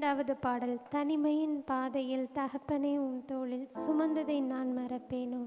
இரண்டாவது பாடல் தனிமையின் பாதையில் தகப்பனே உன் தோளில் சுமந்ததை நான் மறப்பேனோ?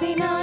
baby, not.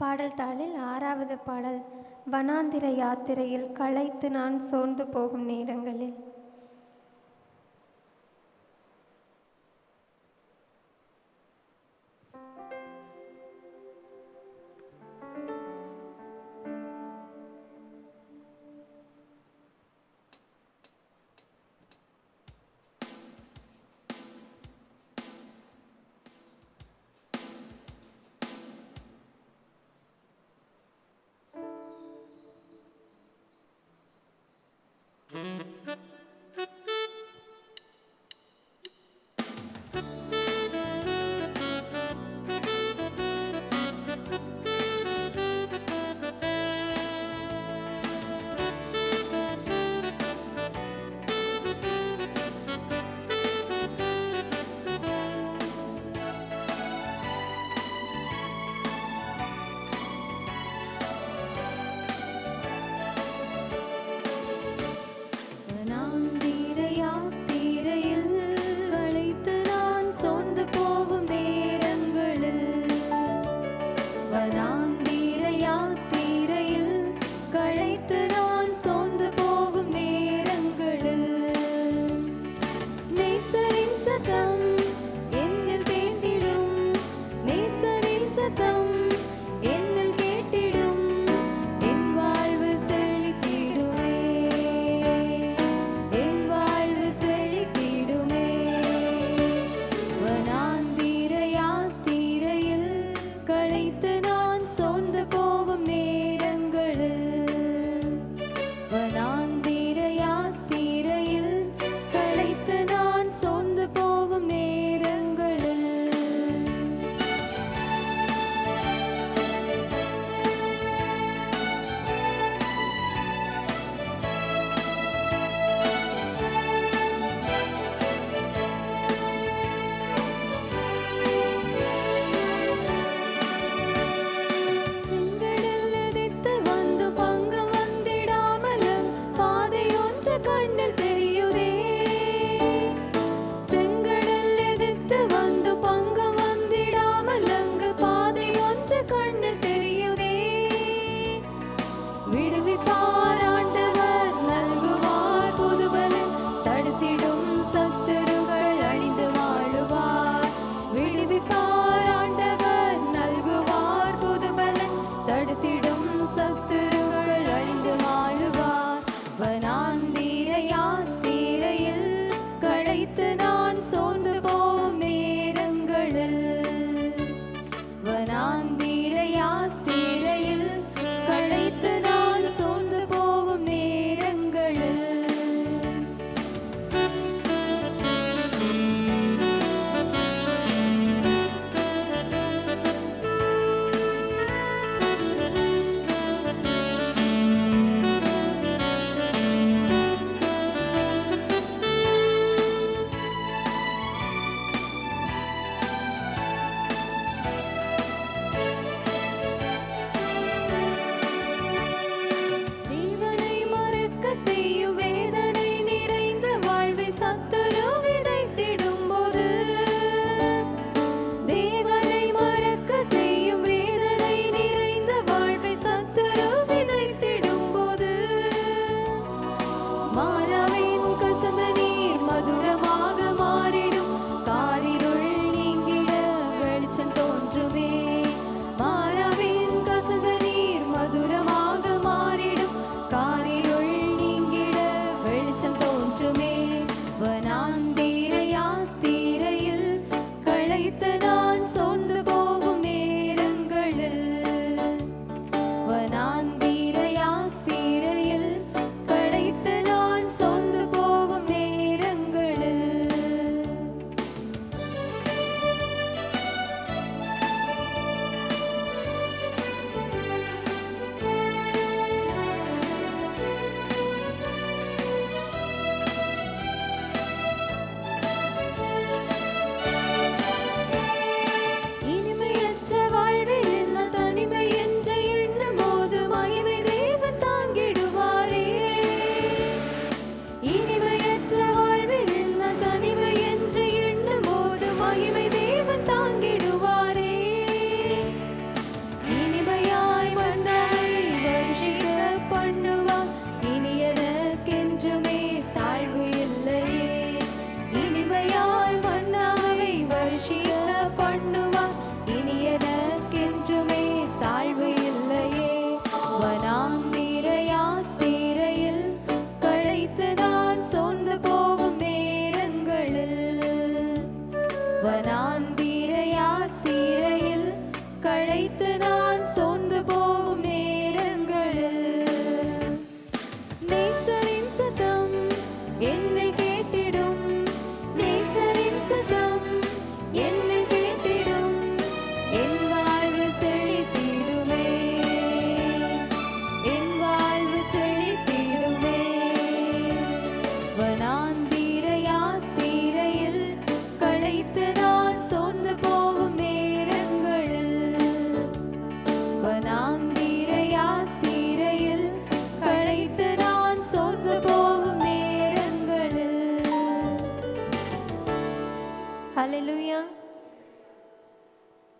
பாடல் தாளில் ஆறாவது பாடல் வனாந்திர யாத்திரையில் களைத்து நான் சோர்ந்து போகும் நேரங்களில் தேரையா தேரையில் களைத்தன தான்